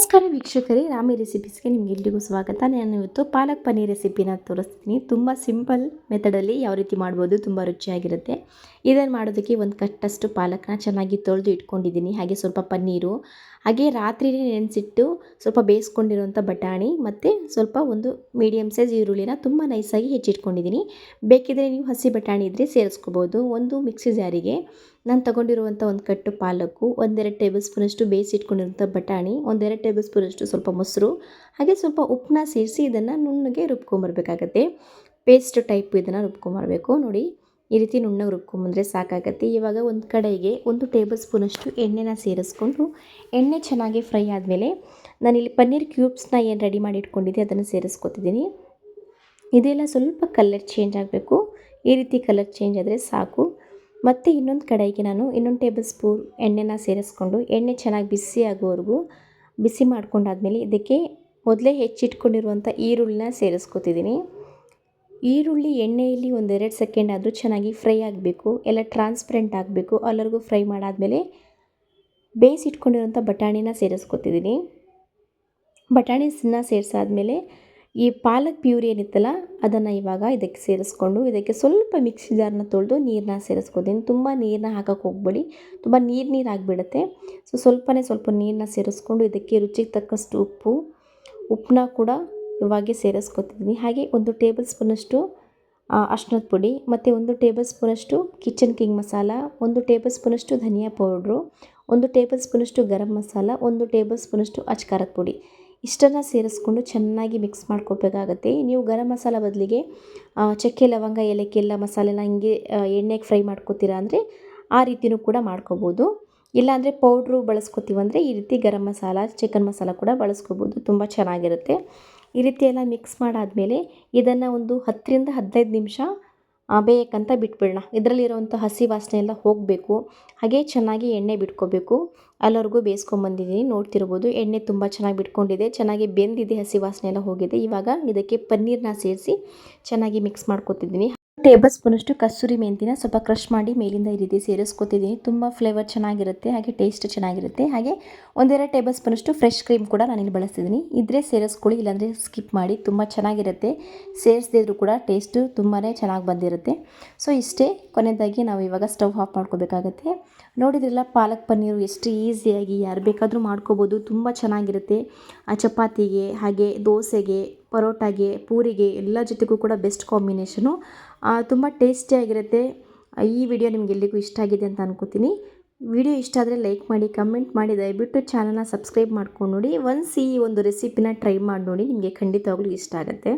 ನಮಸ್ಕಾರ ವೀಕ್ಷಕರೇ, ರಾಮಿ ರೆಸಿಪೀಸ್ಗೆ ನಿಮಗೆಲ್ರಿಗೂ ಸ್ವಾಗತ. ನಾನು ಇವತ್ತು ಪಾಲಕ್ ಪನ್ನೀರ್ ರೆಸಿಪಿನ ತೋರಿಸ್ತೀನಿ. ತುಂಬ ಸಿಂಪಲ್ ಮೆಥಡಲ್ಲಿ ಯಾವ ರೀತಿ ಮಾಡ್ಬೋದು ತುಂಬ ರುಚಿಯಾಗಿರುತ್ತೆ. ಇದನ್ನು ಮಾಡೋದಕ್ಕೆ ಒಂದು ಕಟ್ಟಷ್ಟು ಪಾಲಕ್ನ ಚೆನ್ನಾಗಿ ತೊಳೆದು ಇಟ್ಕೊಂಡಿದ್ದೀನಿ. ಹಾಗೆ ಸ್ವಲ್ಪ ಪನ್ನೀರು, ಹಾಗೆ ರಾತ್ರಿನೇ ನೆನೆಸಿಟ್ಟು ಸ್ವಲ್ಪ ಬೇಯಿಸ್ಕೊಂಡಿರುವಂಥ ಬಟಾಣಿ, ಮತ್ತು ಸ್ವಲ್ಪ ಒಂದು ಮೀಡಿಯಮ್ ಸೈಜ್ ಈರುಳ್ಳಿನ ತುಂಬ ನೈಸಾಗಿ ಹೆಚ್ಚಿಟ್ಕೊಂಡಿದ್ದೀನಿ. ಬೇಕಿದ್ರೆ ನೀವು ಹಸಿ ಬಟಾಣಿ ಇದ್ದರೆ ಸೇರಿಸ್ಕೋಬೋದು. ಒಂದು ಮಿಕ್ಸಿ ಜಾರಿಗೆ ನಾನು ತಗೊಂಡಿರುವಂಥ ಒಂದು ಕಟ್ಟು ಪಾಲಕ್ಕು, ಒಂದೆರಡು ಟೇಬಲ್ ಸ್ಪೂನಷ್ಟು ಬೇಯಿಸಿಟ್ಕೊಂಡಿರುವಂಥ ಬಟಾಣಿ, ಒಂದೆರಡು ಟೇಬಲ್ ಸ್ಪೂನಷ್ಟು ಸ್ವಲ್ಪ ಮೊಸರು, ಹಾಗೆ ಸ್ವಲ್ಪ ಉಪ್ಪನ್ನ ಸೇರಿಸಿ ಇದನ್ನು ನುಣ್ಣಗೆ ರುಬ್ಕೊಂಬರ್ಬೇಕಾಗತ್ತೆ. ಪೇಸ್ಟ್ ಟೈಪ್ ಇದನ್ನು ರುಬ್ಕೊಂಬರ್ಬೇಕು. ನೋಡಿ, ಈ ರೀತಿ ನುಣ್ಣಗೆ ರುಬ್ಕೊಂಬಂದರೆ ಸಾಕಾಗತ್ತೆ. ಇವಾಗ ಒಂದು ಕಡೆಗೆ ಒಂದು ಟೇಬಲ್ ಸ್ಪೂನಷ್ಟು ಎಣ್ಣೆನ ಸೇರಿಸ್ಕೊಂಡು, ಎಣ್ಣೆ ಚೆನ್ನಾಗಿ ಫ್ರೈ ಆದಮೇಲೆ ನಾನಿಲ್ಲಿ ಪನ್ನೀರ್ ಕ್ಯೂಬ್ಸ್ನ ಏನು ರೆಡಿ ಮಾಡಿ ಇಟ್ಕೊಂಡಿದ್ದೆ ಅದನ್ನು ಸೇರಿಸ್ಕೊತಿದ್ದೀನಿ. ಇದೆಲ್ಲ ಸ್ವಲ್ಪ ಕಲರ್ ಚೇಂಜ್ ಆಗಬೇಕು. ಈ ರೀತಿ ಕಲರ್ ಚೇಂಜ್ ಆದರೆ ಸಾಕು. ಮತ್ತು ಇನ್ನೊಂದು ಕಡೆಗೆ ನಾನು ಇನ್ನೊಂದು ಟೇಬಲ್ ಸ್ಪೂನ್ ಎಣ್ಣೆನ ಸೇರಿಸ್ಕೊಂಡು ಎಣ್ಣೆ ಚೆನ್ನಾಗಿ ಬಿಸಿ ಆಗೋವರೆಗೂ ಬಿಸಿ ಮಾಡ್ಕೊಂಡಾದ್ಮೇಲೆ ಇದಕ್ಕೆ ಮೊದಲೇ ಹೆಚ್ಚಿಟ್ಕೊಂಡಿರುವಂಥ ಈರುಳ್ಳಿನ ಸೇರಿಸ್ಕೊತಿದ್ದೀನಿ. ಈರುಳ್ಳಿ ಎಣ್ಣೆಯಲ್ಲಿ ಒಂದೆರಡು ಸೆಕೆಂಡ್ ಆದರೂ ಚೆನ್ನಾಗಿ ಫ್ರೈ ಆಗಬೇಕು, ಎಲ್ಲ ಟ್ರಾನ್ಸ್ಪರೆಂಟ್ ಆಗಬೇಕು, ಅಲ್ಲರಿಗೂ ಫ್ರೈ ಮಾಡಾದಮೇಲೆ ಬೇಯಿಸಿಟ್ಕೊಂಡಿರುವಂಥ ಬಟಾಣಿನ ಸೇರಿಸ್ಕೊತಿದ್ದೀನಿ. ಬಟಾಣಿಸನ್ನ ಸೇರಿಸಾದ್ಮೇಲೆ ಈ ಪಾಲಕ್ ಪ್ಯೂರಿ ಏನಿತ್ತಲ್ಲ, ಅದನ್ನು ಇವಾಗ ಇದಕ್ಕೆ ಸೇರಿಸ್ಕೊಂಡು, ಇದಕ್ಕೆ ಸ್ವಲ್ಪ ಮಿಕ್ಸಿ ಜಾರನ್ನ ತೊಳೆದು ನೀರನ್ನ ಸೇರಿಸ್ಕೊತೀನಿ ತುಂಬ ನೀರನ್ನ ಹಾಕೋಕ್ಕೆ ಹೋಗ್ಬೇಡಿ. ತುಂಬ ನೀರು ನೀರು ಆಗಿಬಿಡುತ್ತೆ. ಸೊ ಸ್ವಲ್ಪನೇ ಸ್ವಲ್ಪ ನೀರನ್ನ ಸೇರಿಸ್ಕೊಂಡು ಇದಕ್ಕೆ ರುಚಿಗೆ ತಕ್ಕಷ್ಟು ಉಪ್ಪು ಉಪ್ಪನ್ನ ಕೂಡ ಇವಾಗೆ ಸೇರಿಸ್ಕೊತಿದ್ದೀನಿ ಹಾಗೆ ಒಂದು ಟೇಬಲ್ ಸ್ಪೂನಷ್ಟು ಅಶ್ನದ ಪುಡಿ, ಮತ್ತು ಒಂದು ಟೇಬಲ್ ಸ್ಪೂನಷ್ಟು ಕಿಚನ್ ಕಿಂಗ್ ಮಸಾಲ, ಒಂದು ಟೇಬಲ್ ಸ್ಪೂನಷ್ಟು ಧನಿಯಾ ಪೌಡ್ರು, ಒಂದು ಟೇಬಲ್ ಸ್ಪೂನಷ್ಟು ಗರಂ ಮಸಾಲ, ಒಂದು ಟೇಬಲ್ ಸ್ಪೂನಷ್ಟು ಅಚ್ಕಾರದ ಪುಡಿ. ಇಷ್ಟನ್ನು ಸೇರಿಸ್ಕೊಂಡು ಚೆನ್ನಾಗಿ ಮಿಕ್ಸ್ ಮಾಡ್ಕೋಬೇಕಾಗತ್ತೆ. ನೀವು ಗರಂ ಮಸಾಲ ಬದಲಿಗೆ ಚಕ್ಕೆ, ಲವಂಗ, ಏಲಕ್ಕಿ ಎಲ್ಲ ಮಸಾಲೆನ ಹಿಂಗೆ ಎಣ್ಣೆಗೆ ಫ್ರೈ ಮಾಡ್ಕೋತೀರಾ ಅಂದರೆ ಆ ರೀತಿಯೂ ಕೂಡ ಮಾಡ್ಕೋಬೋದು. ಇಲ್ಲಾಂದರೆ ಪೌಡ್ರು ಬಳಸ್ಕೊತೀವಂದರೆ ಈ ರೀತಿ ಗರಂ ಮಸಾಲ ಚಿಕನ್ ಮಸಾಲ ಕೂಡ ಬಳಸ್ಕೋಬೋದು. ತುಂಬ ಚೆನ್ನಾಗಿರುತ್ತೆ. ಈ ರೀತಿ ಎಲ್ಲ ಮಿಕ್ಸ್ ಮಾಡಾದಮೇಲೆ ಇದನ್ನು ಒಂದು ಹತ್ತರಿಂದ ಹದಿನೈದು ನಿಮಿಷ ಬೇಯಕ್ಕಂತ ಬಿಟ್ಬಿಡೋಣ. ಇದರಲ್ಲಿರುವಂಥ ಹಸಿ ವಾಸನೆ ಎಲ್ಲ ಹೋಗಬೇಕು. ಹಾಗೆ ಚೆನ್ನಾಗಿ ಎಣ್ಣೆ ಬಿಟ್ಕೋಬೇಕು. ಅಲ್ಲಿವರೆಗೂ ಬೇಯಿಸ್ಕೊಂಬಂದಿದ್ದೀನಿ ನೋಡ್ತಿರ್ಬೋದು, ಎಣ್ಣೆ ತುಂಬ ಚೆನ್ನಾಗಿ ಬಿಟ್ಕೊಂಡಿದೆ. ಚೆನ್ನಾಗಿ ಬೆಂದಿದೆ, ಹಸಿ ವಾಸನೆ ಎಲ್ಲ ಹೋಗಿದೆ. ಇವಾಗ ಇದಕ್ಕೆ ಪನ್ನೀರನ್ನ ಸೇರಿಸಿ ಚೆನ್ನಾಗಿ ಮಿಕ್ಸ್ ಮಾಡ್ಕೊತಿದ್ದೀನಿ. ಟೇಬಲ್ ಸ್ಪೂನಷ್ಟು ಕಸ್ತೂರಿ ಮೆಂತಿನ ಸ್ವಲ್ಪ ಕ್ರಷ್ ಮಾಡಿ ಮೇಲಿಂದ ಈ ರೀತಿ ಸೇರಿಸ್ಕೊತಿದ್ದೀನಿ. ತುಂಬ ಫ್ಲೇವರ್ ಚೆನ್ನಾಗಿರುತ್ತೆ, ಹಾಗೆ ಟೇಸ್ಟ್ ಚೆನ್ನಾಗಿರುತ್ತೆ. ಹಾಗೆ ಒಂದೆರಡು ಟೇಬಲ್ ಸ್ಪೂನಷ್ಟು ಫ್ರೆಶ್ ಕ್ರೀಮ್ ಕೂಡ ನಾನಿಲ್ಲಿ ಬಳಸ್ತಿದ್ದೀನಿ. ಇದ್ರೆ ಸೇರಿಸ್ಕೊಳ್ಳಿ, ಇಲ್ಲಾಂದರೆ ಸ್ಕಿಪ್ ಮಾಡಿ. ತುಂಬ ಚೆನ್ನಾಗಿರುತ್ತೆ. ಸೇರಿಸದಿದ್ರು ಕೂಡ ಟೇಸ್ಟು ತುಂಬಾ ಚೆನ್ನಾಗಿ ಬಂದಿರುತ್ತೆ. ಸೊ ಇಷ್ಟೇ. ಕೊನೆಯದಾಗಿ ನಾವು ಇವಾಗ ಸ್ಟವ್ ಆಫ್ ಮಾಡ್ಕೋಬೇಕಾಗತ್ತೆ. ನೋಡಿದ್ರಲ್ಲ, ಪಾಲಕ್ ಪನ್ನೀರು ಎಷ್ಟು ಈಸಿಯಾಗಿ ಯಾರು ಬೇಕಾದರೂ ಮಾಡ್ಕೋಬೋದು. ತುಂಬ ಚೆನ್ನಾಗಿರುತ್ತೆ. ಆ ಚಪಾತಿಗೆ, ಹಾಗೆ ದೋಸೆಗೆ, ಪರೋಟಾಗೆ, ಪೂರಿಗೆ ಎಲ್ಲ ಜೊತೆಗೂ ಕೂಡ ಬೆಸ್ಟ್ ಕಾಂಬಿನೇಷನು ತುಂಬ ಟೇಸ್ಟಿಯಾಗಿರುತ್ತೆ ಈ ವಿಡಿಯೋ ನಿಮಗೆಲ್ಲಿಗೂ ಇಷ್ಟ ಆಗಿದೆ ಅಂತ ಅನ್ಕೋತೀನಿ. ವಿಡಿಯೋ ಇಷ್ಟ ಆದರೆ ಲೈಕ್ ಮಾಡಿ ಕಮೆಂಟ್ ಮಾಡಿ, ದಯವಿಟ್ಟು ಚಾನಲ್ನ ಸಬ್ಸ್ಕ್ರೈಬ್ ಮಾಡ್ಕೊಂಡು ನೋಡಿ. ಒನ್ಸ್ ಈ ಒಂದು ರೆಸಿಪಿನ ಟ್ರೈ ಮಾಡಿ ನೋಡಿ ನಿಮಗೆ ಖಂಡಿತವಾಗ್ಲೂ ಇಷ್ಟ ಆಗುತ್ತೆ.